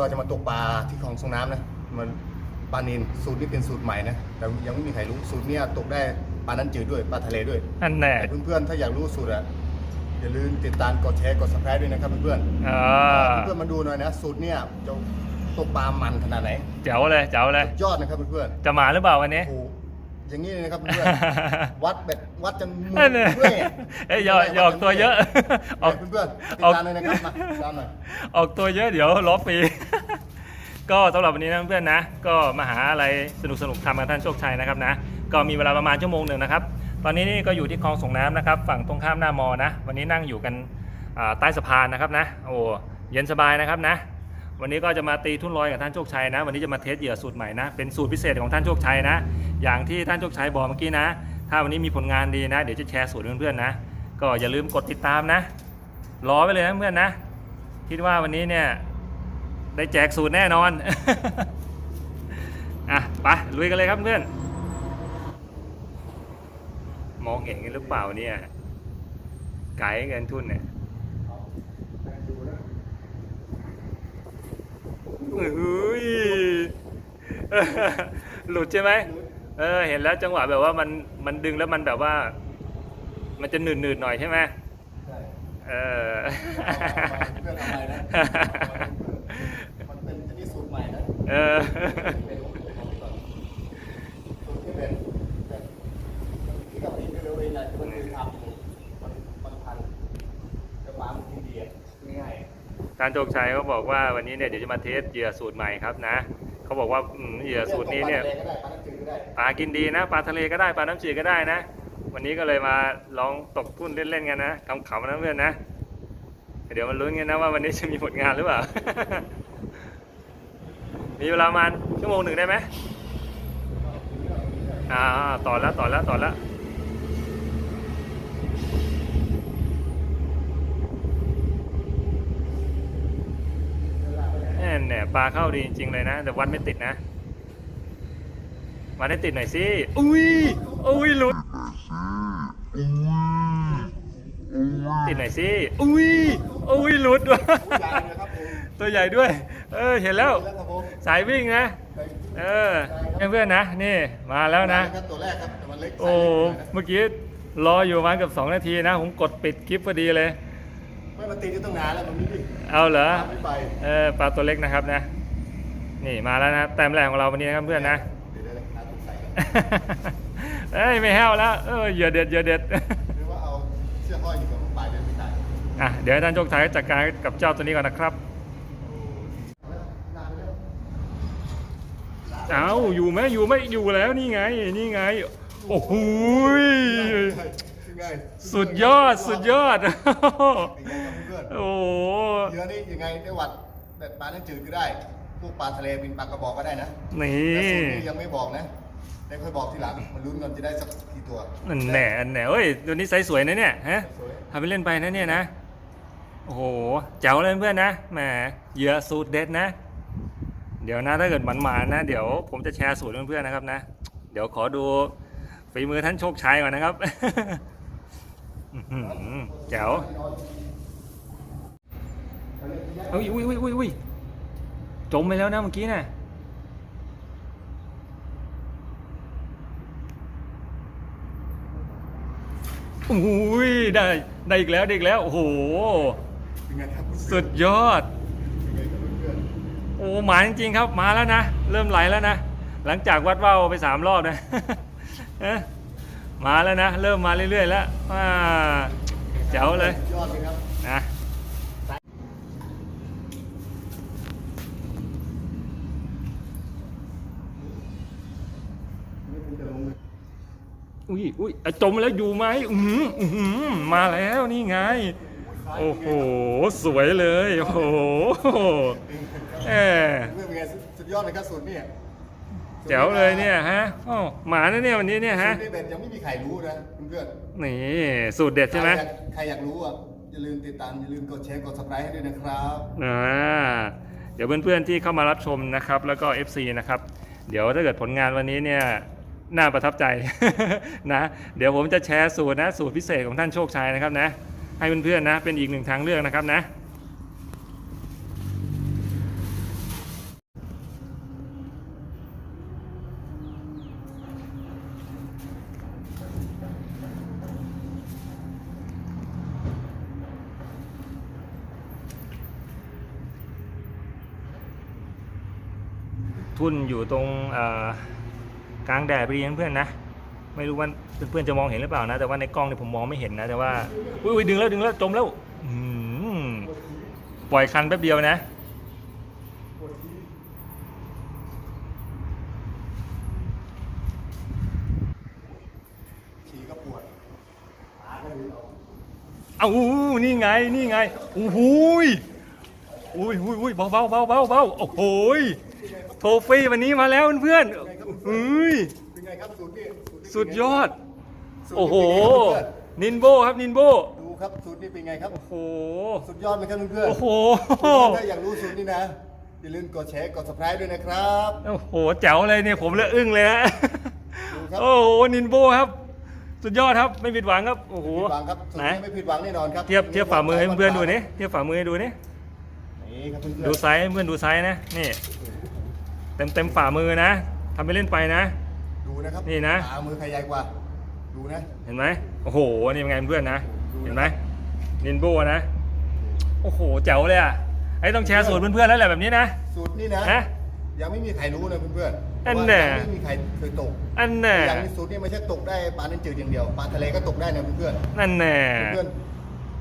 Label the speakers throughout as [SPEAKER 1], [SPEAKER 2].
[SPEAKER 1] เราจะมาตกปลาที่คลองสงน้ำนะมันปลานินสูตรนี้เป็นสูตรใหม่นะแต่ยังไม่มีใครรู้สูตรเนี้ยตกได้ปลานั้นจืดด้วยปลาทะเลด้วย
[SPEAKER 2] อันแน่
[SPEAKER 1] แต่เพื่อนๆถ้าอยากรู้สูตรอะอย่าลืมติดตามกดแชร์กด subscribe ด้วยนะครับเพื่อน
[SPEAKER 2] อ่า
[SPEAKER 1] ๆเพื่อนๆมาดูหน่อยนะสูตรเนี้ยจะตกปลามันขนาดไหน
[SPEAKER 2] เจ๋วเลยเจ๋วเลย
[SPEAKER 1] ยอดนะครับเพื่อน
[SPEAKER 2] จะมาหรือเปล่าวันนี้
[SPEAKER 1] ๆโอ้โห อย่างนี้เลยนะครับเพื่อนๆวัดแบบวัดจนมือ
[SPEAKER 2] นั่นเลย
[SPEAKER 1] เมื่อย
[SPEAKER 2] เอ้ยหยอกหยอกตัวเยอะออก
[SPEAKER 1] เพื่อนๆติด
[SPEAKER 2] ออก
[SPEAKER 1] ตามเลยนะครับมาติดตามหน่อย
[SPEAKER 2] ออกตัวเยอะเดี๋ยวล้อฟรีก็สำหรับวันนี้นะเพื่อนๆนะ ก็มาหาอะไรสนุกสนุกๆทำกันท่านโชคชัยนะครับนะ ก็มีเวลาประมาณชั่วโมงหนึ่งนะครับ ตอนนี้นี่ก็อยู่ที่คลองส่งน้ำนะครับ ฝั่งตรงข้ามหน้ามอนะ วันนี้นั่งอยู่กันอ่าใต้สะพานนะครับนะ โอ้เย็นสบายนะครับนะ วันนี้ก็จะมาตีทุ่นลอยกับท่านโชคชัยนะ วันนี้จะมาเทสเหยื่อสูตรใหม่นะ เป็นสูตรพิเศษของท่านโชคชัยนะ อย่างที่ท่านโชคชัยบอกเมื่อกี้นะ ถ้าวันนี้มีผลงานดีนะ เดี๋ยวจะแชร์สูตรเพื่อนๆนะ ก็อย่าลืมกดติดตามนะ รอไว้เลยนะเพื่อนนะ คิดว่าวันนี้เนี่ยได้แจกสูตรแน่นอน อะไปลุยกันเลยครับเพื่อน มองเห็นกันหรือเปล่าเนี่ย ไกด์เงินทุนเนี่ย เฮ้ยหลุดใช่ไหมเออ เห็นแล้วจังหวะแบบว่ามันมันดึงแล้วมันแบบว่า มันจะหนืดหนืดๆหน่อยใช่ไหมเออ
[SPEAKER 1] เพื่อนเอาไปนะมันเป็นอันนี้สูตรใหม่นะ
[SPEAKER 2] เออ
[SPEAKER 1] เป็นสูตรที่เป็นแบบที่กับนี่เร็วๆเองนะมันคือทำอยู่มันมันพันกระป๋ามันกินดีอะง่าย
[SPEAKER 2] ท่านโชคชัยเขาบอกว่าวันนี้เนี่ยเดี๋ยวจะมาเทสเหยื่อสูตรใหม่ครับนะเขาบอกว่าอืมเหยื่อสูตรนี้เนี่ย
[SPEAKER 1] ปลากินดี
[SPEAKER 2] นะปลาทะเลก็ได้ปลาน้ำจืดก็ได้นะ วันนี้ก็เลยมาลองตกทุ่นเล่นๆกันนะขำๆนะเพื่อนนะเดี๋ยวมาลุ้นกันนะว่าวันนี้จะมีผลงานหรือเปล่า มีเวลาประมาณชั่วโมงหนึ่งได้ไหมอ่าต่อแล้วต่อแล้วต่อแล้วแน่แน่ ปลาเข้าดีจริงๆเลยนะ แต่วัดไม่ติดนะวัดให้ติดหน่อยสิอุ้ยอุ้ยหลุดติดหน่อยสิอุ้ยอุ้ยหลุดว่ะ
[SPEAKER 1] ใหญ่เลยครับผม
[SPEAKER 2] ตัวใหญ่ด้วย เออเห็นแล้ว
[SPEAKER 1] แล้วครับผม
[SPEAKER 2] สายวิ่งนะ เออเพื่อนๆนะ นี่มาแล้วนะ
[SPEAKER 1] ครับตัวแรกครับแต่มันเล็ก
[SPEAKER 2] โอ้
[SPEAKER 1] ไซส์เล็กหน่อยนะ
[SPEAKER 2] เมื่อกี้รออยู่ประมาณเกับ2นาทีนะ ผมกดปิดคลิปพอดีเลย
[SPEAKER 1] ไม่มาตีที่ตั้งนานแล้วมันไม่ดิ
[SPEAKER 2] เอาเหรอ
[SPEAKER 1] ตามไม่ไป
[SPEAKER 2] เออปลาตัวเล็กนะครับนะ นี่มาแล้วนะแต้มแรกของเราวันนี้นะครับเพื่อนนะ
[SPEAKER 1] เดี๋ยวได้หาตุ้ใส่กัน
[SPEAKER 2] เอ้ยไม่แห้วแล้วเออเหยื่อเด็ดเหยื่อเด็ด
[SPEAKER 1] หรือว่าเอาเชือกห้อยอยู่กับปลายเดินไม่ได้
[SPEAKER 2] อะเดี๋ยวให้ท่านโชคชัยจัดการกับเจ้าตัวนี้ก่อนนะครับ
[SPEAKER 1] นานแล้ว
[SPEAKER 2] เอาอยู่ไหมอยู่ไหมอยู่แล้วนี่ไง นี่ไง โอ้โห ย
[SPEAKER 1] ง่าย
[SPEAKER 2] สุดยอดสุดยอด
[SPEAKER 1] เป็นไงครับเพื่อน
[SPEAKER 2] โอ้โห
[SPEAKER 1] เยอะนี่ยังไงได้หวัดแบบปลาน้ำจืดก็ได้พวกปลาทะเลเป็นปลากระบอกก็ได้นะ
[SPEAKER 2] นี่
[SPEAKER 1] แต่สูตรนี้ยังไม่บอกนะได้ค่อยบอกทีหลังมันลุ้นกันจะได้สักกี่ตัว
[SPEAKER 2] นั่นแหน่อันแหน่เอ้ยตัวนี้ไซส์สวยนะเนี่ยฮะ
[SPEAKER 1] สวย
[SPEAKER 2] ทำไปเล่นไปนะเนี่ยนะ โอ้โหเจ๋วเลยเพื่อนนะแหมเหยื่อสูตรเด็ดนะ เดี๋ยวนะถ้าเกิดหมันๆนะ เดี๋ยวผมจะแชร์สูตรเพื่อนๆนะครับนะ เดี๋ยวขอดูฝีมือท่านโชคชัยก่อนนะครับอื้อหือ แจ๋วเอ้ยอุ้ยอุ้ยอุ้ยอุ้ยจมไปแล้วนะเมื่อกี้น่ะโอ้ยได้ได้อีกแล้วได้อีกแล้ว โอ้โห
[SPEAKER 1] เป็นไงครับ
[SPEAKER 2] สุดยอด
[SPEAKER 1] เป็นไงครับเพื่อน
[SPEAKER 2] โอ้หมาจริงๆครับ มาแล้วนะ เริ่มไหลแล้วนะ หลังจากวัดว่าวไปสามรอบนะเอ๊ะ มาแล้วนะ เริ่มมาเรื่อยๆแล้วอ่าเจ๋วเลย
[SPEAKER 1] ยอดเลยครับ
[SPEAKER 2] นะ
[SPEAKER 1] นี่ผมจะลง
[SPEAKER 2] อุ้ยอุ้ยอะจมแล้วอยู่ไหมอือหืออื้อหือมาแล้วนี่ไง โอ้โห สวยเลย โอ้โหเออ
[SPEAKER 1] เพื่อนเป็นไงสุดยอดเลยครับสูตรนี่
[SPEAKER 2] แจ๋วเลยเนี่ยฮะโอ้หมานะเนี่ยวันนี้เนี่ยฮะ
[SPEAKER 1] สูตรนี่เป็นยังไม่มีใครรู้นะเพื่อน
[SPEAKER 2] นี่สูตรเด็ด
[SPEAKER 1] ๆ
[SPEAKER 2] ใช่ไหม
[SPEAKER 1] ใครอยากใครอยากรู้อะอย่าลืมติดตามอย่าลืมกดแชร์กด subscribe ให้ด้วยนะครับ
[SPEAKER 2] อ่าเดี๋ยวเพื่อนๆที่เข้ามารับชมนะครับ แล้วก็ FC นะครับ เดี๋ยวถ้าเกิดผลงานวันนี้เนี่ยน่าประทับใจ นะ เดี๋ยวผมจะแชร์สูตรนะสูตรพิเศษของท่านโชคชัยนะครับนะ ให้เพื่อนๆนะเป็นอีกหนึ่งทางเลือกนะครับนะ ทุ่นอยู่ตรงกลางแดดพอดีเพื่อนๆนะ ไม่รู้ว่าเพื่อนๆจะมองเห็นหรือเปล่านะ แต่ว่าในกล้องเนี่ยผมมองไม่เห็นนะ แต่ว่า อุ้ยดึงแล้วดึงแล้วจมแล้วปล่อยคันแป๊บเดียวนะ
[SPEAKER 1] ฉี่ก็ปวดขาก็ดึงออก
[SPEAKER 2] เอานี่ไง นี่ไง โอ้โหยอุ้ยอุ้ยอุ้ยเบาเบาเบาเบาเบาโอ้โหย โทฟี่วันนี้มาแล้วเพื่อนๆเฮ้ย
[SPEAKER 1] เป็นไงครับสูตรนี่สูตรนี่
[SPEAKER 2] สุดยอด
[SPEAKER 1] สูตร
[SPEAKER 2] โอ้โห
[SPEAKER 1] นี่เป็นไงครับเพื่อน
[SPEAKER 2] นินโบครับนินโบ
[SPEAKER 1] ดูครับสูตรนี่เป็นไงครับ
[SPEAKER 2] โอ้โห
[SPEAKER 1] สุดยอดไหมครับเพื่อนๆ
[SPEAKER 2] โอ้โห
[SPEAKER 1] ถ้าอยากรู้สูตรนี่นะอย่าลืมกดแชร์กด subscribe ด้วยนะครับ
[SPEAKER 2] โอ้โห แจ๋วเลยเนี่ยผมเลยอึ้งเลยฮะ
[SPEAKER 1] ดูครับ
[SPEAKER 2] โอ้โห นินโบครับ สุดยอดครับ ไม่ผิดหวังครับ โอ้โห
[SPEAKER 1] ผิดหวังครับสูตร
[SPEAKER 2] ไหน
[SPEAKER 1] นี้ไม่ผิดหวังแน่นอนครับ
[SPEAKER 2] เทียบเทียบฝ่ามือให้เพื่อนๆดูนี่เทียบฝ่ามือให้ดูนี่
[SPEAKER 1] นี่ครับเพื่อนๆ
[SPEAKER 2] ดูไซส์ให้เพื่อนดูไซส์นะ นี่ เต็มเต็มฝ่ามือนะทำไปเล่นไปนะ
[SPEAKER 1] ดูนะครับ
[SPEAKER 2] นี่นะ
[SPEAKER 1] ขามือใครใหญ่กว่า ดูนะ
[SPEAKER 2] เห็นไหมโอ้โหนี่เป็นไงเพื่อนนะ เห็นไหมนินโบนะ โอ้โหแจ๋วเลยอะไอ้ต้องแชร์สูตรเพื่อนๆแล้วแหละแบบนี้นะ
[SPEAKER 1] สูตรนี่นะ
[SPEAKER 2] ฮะ
[SPEAKER 1] ยังไม่มีใครรู้นะเพื่อนๆ
[SPEAKER 2] อัน
[SPEAKER 1] เพราะว่า
[SPEAKER 2] แน่
[SPEAKER 1] ยังไม่มีใครเคยตก
[SPEAKER 2] อันแน่
[SPEAKER 1] อย่างนี้สูตรนี่ไม่ใช่ตกได้ปลาเน้นจืดอย่างเดียว ปลาทะเลก็ตกได้นะเพื่อน
[SPEAKER 2] นั่นแน่
[SPEAKER 1] ๆเพื่อนๆ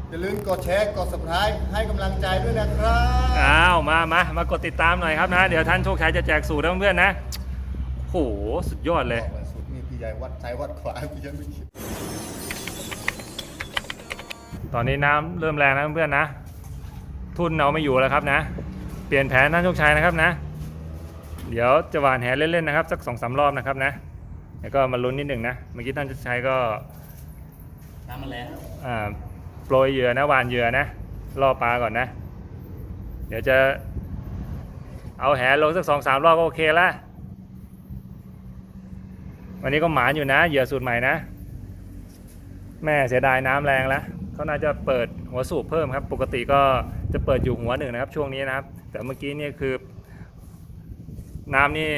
[SPEAKER 1] อย่าลืมกดแชร์ กด subscribe ให้กำลังใจด้วยนะครับ
[SPEAKER 2] อ้าวมามามากดติดตามหน่อยครับนะ เดี๋ยวท่านโชคชัยจะแจกสูตรให้เพื่อนๆนะโอ้โหสุดยอดเลย
[SPEAKER 1] บอกว่าสูตรนี่พี่ใหญ่วัดซ้ายวัดขวาพี่ยังไม่คิด
[SPEAKER 2] ตอนนี้น้ำเริ่มแรงนะเพื่อนๆนะ ทุนเอาไม่อยู่แล้วครับนะ เปลี่ยนแผนท่านโชคชัยนะครับนะ เดี๋ยวจะหวานแหเล่นๆนะครับ สักสองสามรอบนะครับนะแล้วก็มาลุ้นนิดหนึ่งนะเมื่อกี้ท่านโชคชัยก็
[SPEAKER 1] น้ำมันแรง
[SPEAKER 2] อ่า โปรยเหยื่อนะหวานเหยื่อนะล่อปลาก่อนนะ เดี๋ยวจะ เอาแหลงสักสองสามรอบก็โอเคละวันนี้ก็หมานอยู่นะเหยื่อสูตรใหม่นะ แม่เสียดายน้ำแรงแล้วเขาน่าจะเปิดหัวสูบเพิ่มครับ ปกติก็จะเปิดอยู่หัวหนึ่งนะครับ ช่วงนี้นะครับ แต่เมื่อกี้นี่คือ น้ำนี่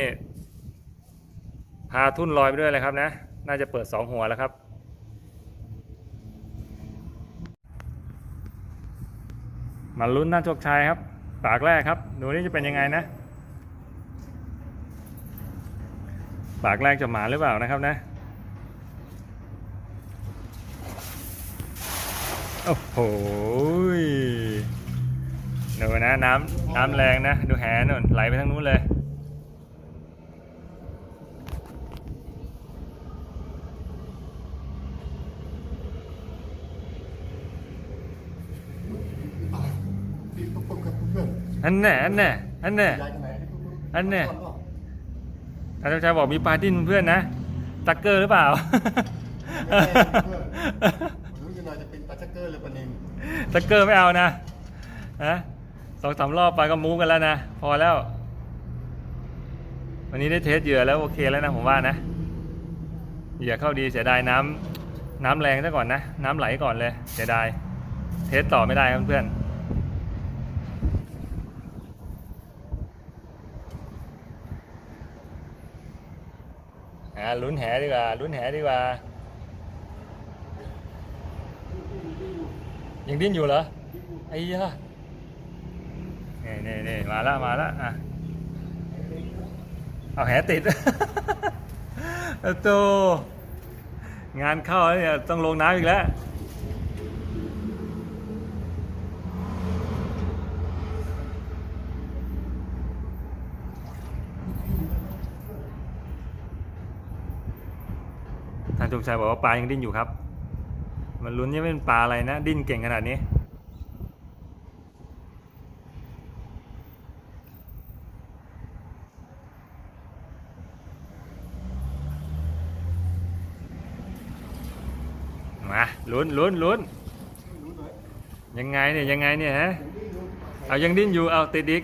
[SPEAKER 2] พาทุ่นลอยไปด้วยเลยครับนะ น่าจะเปิดสองหัวแล้วครับ มาลุ้นน่าโชคชัยครับ ปากแรกครับ ดูนี่จะเป็นยังไงนะ ปากแรกจะหมาหรือเปล่านะครับนะโอ้โหดูนะน้ำน้ำแรงนะ ดูแหนนไหลไปทางนู้นเลย
[SPEAKER 1] พี่ตุ๊กตุ๊กครับเพื่ อน
[SPEAKER 2] อันแน่อันแน่อันแน่
[SPEAKER 1] ๆย้ายทางไหน
[SPEAKER 2] อันแน่ท่านโชคชัยบอกมีปลาดิ้นเพื่อนนะตักเกอร์หรือเปล่า
[SPEAKER 1] รู้กันหน่อยจะเป็นปลาชักเกอร์หรือปลานิล
[SPEAKER 2] ตักเกอร์ไม่เอานะฮะสองสามรอบไปก็มูฟกันแล้วนะพอแล้ว วันนี้ได้เทสเหยื่อแล้วโอเคแล้วนะผมว่านะเหยื่อเข้าดีเสียดายน้ำน้ำแรงซะก่อนนะ น้ำไหลก่อนเลยเสียดายเทสต่อไม่ได้ครับเพื่อน ลุ้นแหดีกว่าลุ้นแหดีกว่า ยังดิ้นอยู่เหรอไอ้ยะนี่นี่นี่มาละมาละอะเอาแหติดตัวงานเข้าเนี่ยต้องลงน้ำอีกแล้ว จุกชัยบอกว่าปลายังดิ้นอยู่ครับ มันลุ้นยังไม่เป็นปลาอะไรนะ ดิ้นเก่งขนาดนี้ มาลุ้นลุ้นลุ้นยังไงเนี่ยยังไงเนี่ยฮะ เอายังดิ้นอยู่เอาติดอีก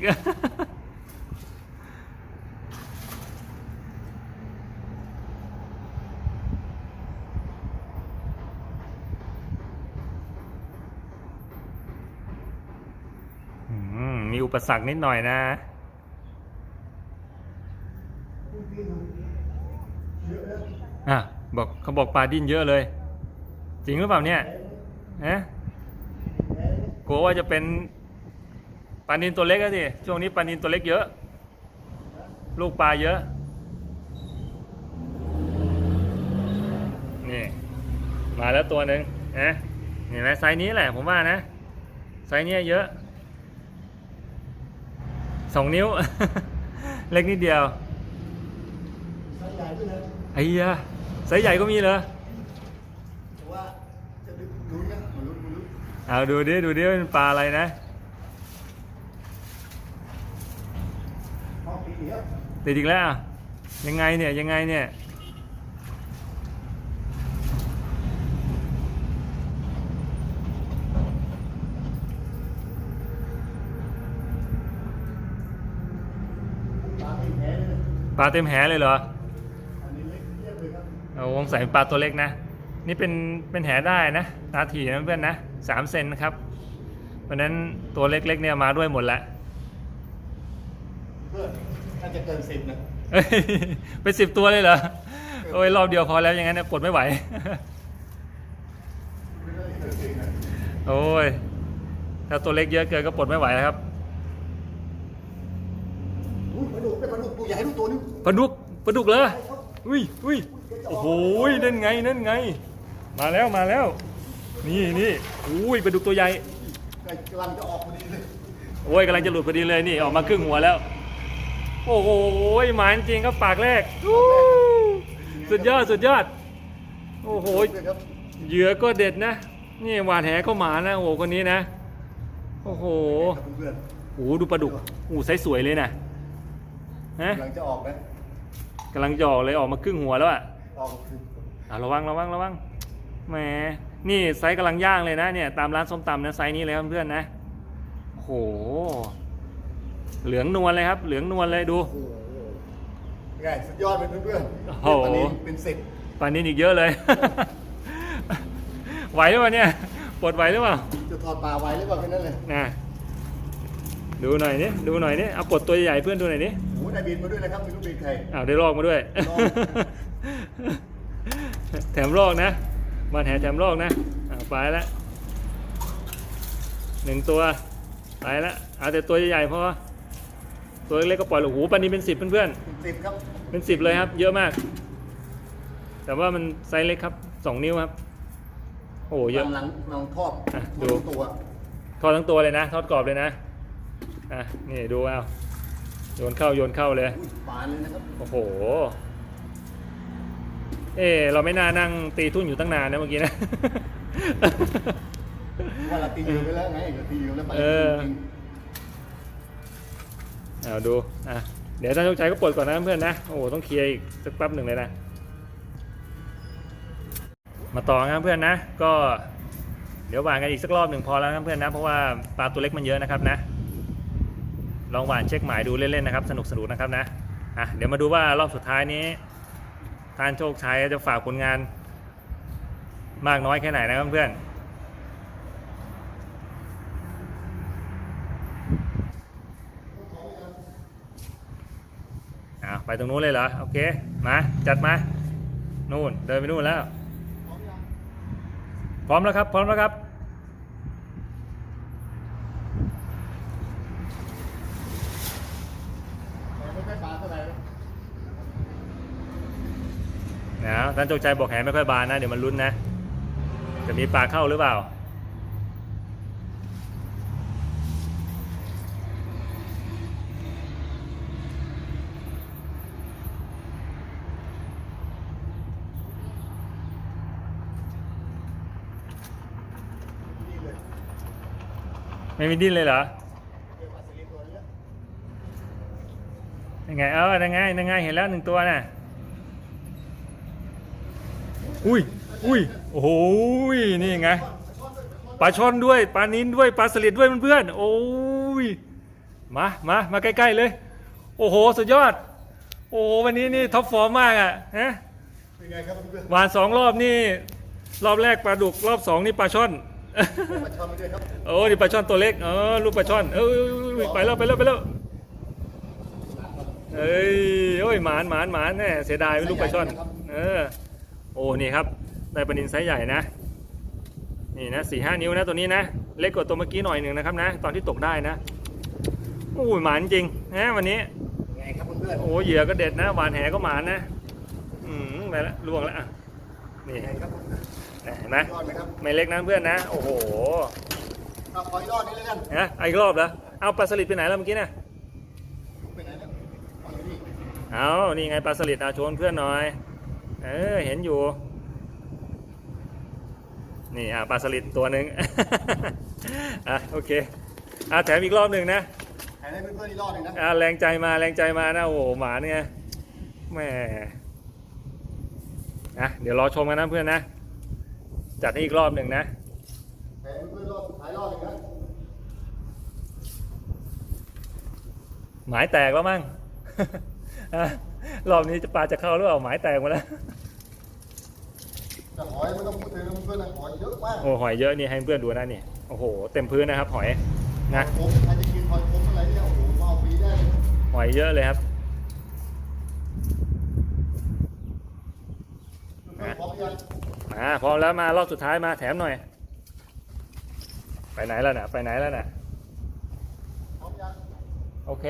[SPEAKER 2] อืมมี อุปสรรคนิดหน่อยนะอะบอกเขาบอกปลาดิ้นเยอะเลย จริงหรือเปล่าเนี่ยฮะกลัวว่าจะเป็นปลานินตัวเล็กอะสิช่วงนี้ปลานินตัวเล็กเยอะ ลูกปลาเยอะ นี่ มาแล้วตัวหนึ่งนะเห็นไหมไซส์นี้แหละผมว่านะไซส์เนี้ยเยอะ สองนิ้ว เล็กนิดเดียว
[SPEAKER 1] ไซส์ใหญ่ด้วยนะ
[SPEAKER 2] ไอ้เหี้ยไซส์ใหญ่ก็มีเหรอ
[SPEAKER 1] แต่ว่าจะดูลุ้นนะมาลุ้นมาลุ้น
[SPEAKER 2] เอาดูดิดูดิว่าเป็นปลาอะไรนะ
[SPEAKER 1] มองปีเดียว
[SPEAKER 2] ติดอีกแล้ว ยังไงเนี่ยยังไงเนี่ย
[SPEAKER 1] ปลาไม่แพ้เลย
[SPEAKER 2] ปลาเต็มแหเลยเหรอ
[SPEAKER 1] อันนี้เล็กเทียบเลยครับ
[SPEAKER 2] เอาวงใส่ปลาตัวเล็กนะ นี่เป็นเป็นแหได้นะ ตาถี่นะเพื่อนนะสามเซนนะครับ เพราะฉะนั้นตัวเล็กๆเนี่ยมาด้วยหมดแล้ว
[SPEAKER 1] เพื่อนน่าจะเกินสิบนะ
[SPEAKER 2] เอ้ยเป็นสิบตัวเลยเหรอ โอ้ยรอบเดียวพอแล้วอย่างนั้นเนี่ยกดไม่ไหว
[SPEAKER 1] ไม่ได้เกินสิบนะ
[SPEAKER 2] โอ้ย ถ้าตัวเล็กเยอะเกินก็ปลดไม่ไหวแล้วครับ
[SPEAKER 1] อุ้ยปลา ดุกเป็นปลาดุกตัวใหญ่ทุกตัวนี่
[SPEAKER 2] ปลาดุกปลาดุกเหรออุ้ยอุ้ยโอ้โหนั่นไงนั่นไง มาแล้วมาแล้ว นี่นี่อุ้ยปลาดุกตัวใหญ่
[SPEAKER 1] กำลังจะออกพอดีเลย
[SPEAKER 2] โอ้ยกำลังจะหลุดพอดีเลยนี่ออกมาครึ่งหัวแล้ว โอ้โหหมานจริงครับปากแรกอู้สุดยอดสุดยอด โอ้โห
[SPEAKER 1] เลยครับ
[SPEAKER 2] เหยื่อก็เด็ดนะ นี่หวานแหก็หมานะโอ้โหคนนี้นะ โอ้โห
[SPEAKER 1] ครับเพื่อน
[SPEAKER 2] โอ้โหดูปลาดุกโอ้โหไซส์สวยเลยนะ ฮะ
[SPEAKER 1] กำลังจะออกนะ
[SPEAKER 2] กำลังหยอกเลยออกมาครึ่งหัวแล้วอะ
[SPEAKER 1] ออกคือ
[SPEAKER 2] อะระวังระวังระวังแหมนี่ไซส์กำลังย่างเลยนะเนี่ยตามร้านส้มตำนะไซส์นี้เลยครับเพื่อนๆนะโอ้โหเหลืองนวลเลยครับ เหลืองนวลเลยดู
[SPEAKER 1] โอ้โหไงสุดยอดเป็นเพื่อนๆ
[SPEAKER 2] โอ้โห
[SPEAKER 1] ตอนนี้เป็นสิบ
[SPEAKER 2] ปานนี้อีกเยอะเลย ไหวหรือเปล่าเนี่ยปลดไหวหรือเปล่า
[SPEAKER 1] จะถอดปลาไว้หรือเปล่าแค่นั้นเลย
[SPEAKER 2] นะดูหน่อยนี่ดูหน่อยนี่เอาปลดตัวใหญ่ๆเพื่อนดูหน่อยนี่
[SPEAKER 1] โอ้โหได้บินมาด้วยนะครับไม่รู้บินใคร
[SPEAKER 2] อ้าวได้ลอกมาด้วย
[SPEAKER 1] ลอก
[SPEAKER 2] แถมลอกนะมาแถมแถมลอกนะอ่าไปแล้วหนึ่งตัวไปแล้วเอาแต่ตัวใหญ่ๆพอตัวเล็กๆก็ปล่อยลูกหูปันนี้เป็นสิบเพื่อน
[SPEAKER 1] เป็นสิบครับ
[SPEAKER 2] ๆเป็นสิบเลยครับ เยอะมาก แต่ว่ามันไซส์เล็กครับสองนิ้วครับ โอ้โหเยอะ
[SPEAKER 1] กำลังกำลังทอด
[SPEAKER 2] อะ
[SPEAKER 1] ท
[SPEAKER 2] ดู
[SPEAKER 1] อดตัว
[SPEAKER 2] ทอดทั้งตัวเลยนะ ทอดกรอบเลยนะอะนี่ดูเอา โยนเข้าโยนเข้าเลย
[SPEAKER 1] อุ้ยปลาเลยนะครับ
[SPEAKER 2] โอ้โห เอะเราไม่น่านั่งตีทุ่นอยู่ตั้งนานนะเมื่อกี้นะ
[SPEAKER 1] ว่าเราตีอยู่ไปแล้วไงเราตีอยู่แล้วไป
[SPEAKER 2] เออ
[SPEAKER 1] จริง
[SPEAKER 2] เอาดูอะเดี๋ยวท่านโชคชัยก็ปลดก่อนนะเพื่อนนะโอ้โหต้องเคลียร์อีกสักแป๊บหนึ่งเลยนะ มาต่อนะครับเพื่อนนะ ก็ เดี๋ยวหวานกันอีกสักรอบหนึ่งพอแล้วนะเพื่อนนะ เพราะว่าปลาตัวเล็กมันเยอะนะครับนะ ลองหวานเช็คหมายดูเล่นๆนะครับ สนุกสนุกนะครับนะอะเดี๋ยวมาดูว่ารอบสุดท้ายนี้ท่านโชคชัยจะฝากผลงานมากน้อยแค่ไหนนะครับเพื่อนอ่าไปตรงนู้นเลยเหรอ โอเค มา จัดมา นู่น เดินไปนู่นแล้ว พร้อมแล้วครับ พร้อมแล้วครับ
[SPEAKER 1] ๆไม่ค่อยปลาเท่าไหร่นะ
[SPEAKER 2] นะท่านโจกชัยบอกแหไม่ค่อยบานนะ เดี๋ยวมันลุ้นนะ จะมีปลาเข้าหรือเปล่า ไม่มีดิ้นเลยเหรอ
[SPEAKER 1] เรียกว่าสลิปตัวเนี้ย
[SPEAKER 2] ยังไง เออยังไงยังไงเห็นแล้วหนึ่งตัวน่ะ อุ้ยอุ้ยโอ้โหยนี่ไงปลาช่อนด้วยปลานิ้นด้วยปลาสลิดด้วยเพื่อนๆโอ้ยมามามาใกล้ๆเลย โอ้โหสุดยอด โอ้โหวันนี้นี่ท็อปฟอร์มมากอะฮะ
[SPEAKER 1] เป็นไงครับเพื่อน
[SPEAKER 2] หวานสองรอบนี่รอบแรกปลาดุกรอบสองนี่ปลาช่อน
[SPEAKER 1] ๆมาชมไปด้วยครับ
[SPEAKER 2] โอ้นี่ปลาช่อนตัวเล็กเออลูกปลาช่อนเอ้ยไปแล้วไปแล้วไปแล้วเอ้ยโอ้ยหมานหมานหมานแน่เสียดายไม่ลูกปลาช่อนเออ โอ้นี่ครับได้ปลานินไซส์ใหญ่นะนี่นะสี่ห้านิ้วนะตัวนี้นะ เล็กกว่าตัวเมื่อกี้หน่อยหนึ่งนะครับนะ ตอนที่ตกได้นะโอ้ยหมานจริงนะวันนี้
[SPEAKER 1] ไงครับเพื่อน
[SPEAKER 2] โอ้เหยื่อก็เด็ดนะหวานแหก็หมานนะอืมไปละล่วงแล้วอะนี่
[SPEAKER 1] ๆแหครับ
[SPEAKER 2] เห็นไหม
[SPEAKER 1] ยอดไหมครับ
[SPEAKER 2] ไม่เล็กนะเพื่อนนะโอ้โห
[SPEAKER 1] เอาขอยอดนี้แล้วกัน
[SPEAKER 2] นะเอาอีกรอบเหรอเอาปลาสลิดไปไหนแล้วเมื่อกี้น่ะ
[SPEAKER 1] ไปไหนแล้วเอาอยู่นี่
[SPEAKER 2] เอานี่ไงปลาสลิดเอาโชว์เพื่อนหน่อย เออเห็นอยู่ นี่อะปลาสลิดตัวหนึ่งอะโอเคอะแถมอีกรอบหนึ่งนะ
[SPEAKER 1] แหให้เพื่อนๆนี่รอดหนึ่งนะ
[SPEAKER 2] อะแรงใจมาแรงใจมานะโอ้โหหมาเนี่ยแหม่นะเดี๋ยวรอชมกันนะเพื่อนนะ จัดให้อีกรอบหนึ่งนะ
[SPEAKER 1] แหให้เพื่อนๆรอดสุดท้ายรอดหนึ่งนะ
[SPEAKER 2] หมายแตกแล้วมั้งอะ รอบนี้จะปลาจะเข้าหรือเปล่าหมายแตกหมาแล้ว
[SPEAKER 1] แต่หอยไม่ต้องพูดถึงนะเพื่อนๆนะหอยเยอะมาก
[SPEAKER 2] โอ้หอยเยอะนี่ให้เพื่อนดูนะนี่โอ้โห เต็มพื้นนะครับ หอยนะ
[SPEAKER 1] ผมใครจะกินหอยผมอะไรเนี่ยโอ้โหมาเอาฟรีได้เลย
[SPEAKER 2] หอยเยอะเลยครับ
[SPEAKER 1] เพื่อนๆพร้อมหรือยัง
[SPEAKER 2] มาพร้อมแล้วมารอบสุดท้ายมาแถมหน่อย ไปไหนแล้วน่ะไปไหนแล้วน่ะ
[SPEAKER 1] พร้อมยัง
[SPEAKER 2] โอเค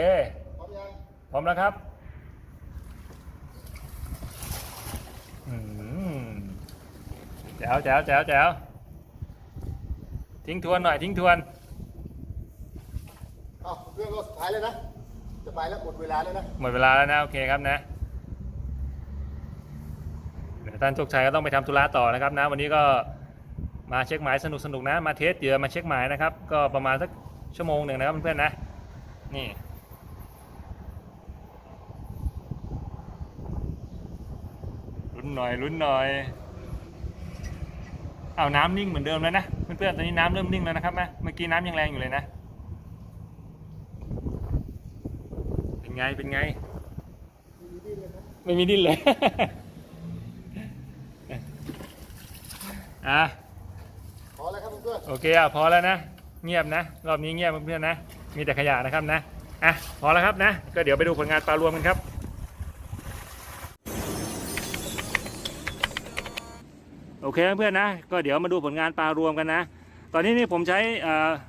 [SPEAKER 1] พร้อมยัง
[SPEAKER 2] พร้อมแล้วครับอืม แจ๋วแจ๋วแจ๋วแจ๋วทิ้งทวนหน่อยทิ้งทวน
[SPEAKER 1] อ้าวเพื่อนก็สุดท้ายเลยนะ จะไปแล้วหมดเวลาแล้วนะ
[SPEAKER 2] หมดเวลาแล้วนะโอเคครับนะเดี๋ยวท่านโชคชัยก็ต้องไปทำธุระต่อนะครับนะ วันนี้ก็มาเช็คหมายสนุกสนุกๆนะ มาเทสเหยื่อมาเช็คหมายนะครับ ก็ประมาณสักชั่วโมงหนึ่งนะครับเพื่อนๆนะ นี่ลุ้น หน่อยลุ้นหน่อยเอาน้ำนิ่งเหมือนเดิมแล้วนะเพื่อนๆตอนนี้น้ำเริ่มนิ่งแล้วนะครับนะเมื่อกี้น้ำยังแรงอยู่เลยนะ เป็นไงเป็นไง ไม่มีดิ้นเลยอะ
[SPEAKER 1] พอแล้วครับเพื่อน
[SPEAKER 2] โอเคอะพอแล้วนะเงียบนะ รอบนี้เงียบเพื่อนๆนะ มีแต่ขยะนะครับนะอะพอแล้วครับนะ ก็เดี๋ยวไปดูผลงานปลารวมกันครับ โอ เคเพื่อนๆนะ ก็เดี๋ยวมาดูผลงานปลารวมกันนะ ตอนนี้นี่ผมใช้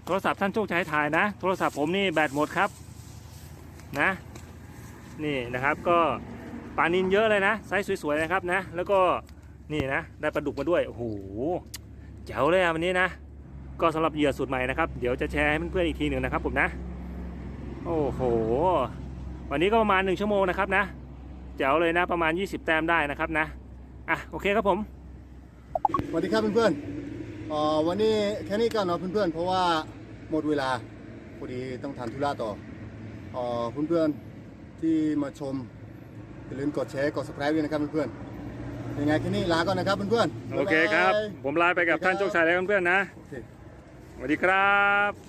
[SPEAKER 2] โทรศัพท์ท่านโชคชัยถ่ายนะ โทรศัพท์ผมนี่แบตหมดครับนะนี่นะครับก็ปลานินเยอะเลยนะไซส์สวยๆนะครับนะ แล้วก็นี่นะได้ปลาดุกมาด้วยโอ้โหแจ๋วเลยอะวันนี้นะ ก็สำหรับเหยื่อสูตรใหม่นะครับเดี๋ยวจะแชร์ให้เพื่อนๆอีกทีหนึ่งนะครับผมนะ โอ้โห วันนี้ก็ประมาณ 1 ชั่วโมงนะครับนะแจ๋วเลยนะประมาณ 20 แต้มได้นะครับนะอะโอเคครับผม
[SPEAKER 1] สวัสดีครับเพื่อนๆเอ่อวันนี้แค่นี้ก่อนเนาะเพื่อนๆ เพราะว่าหมดเวลาพอดีต้องทำธุระต่อเอ่อเพื่อนๆที่มาชมอย่าลืมกดแชร์กด subscribe ด้วยนะครับเพื่อนๆยังไงแค่นี้ลาก่อนนะครับเพื่อนๆ
[SPEAKER 2] โอเคครับ
[SPEAKER 1] บ๊ายบาย
[SPEAKER 2] ผมลาไปกับท่านโชคชัยแล้วเพื่อนๆนะ
[SPEAKER 1] โอเค
[SPEAKER 2] สวัสดีครับ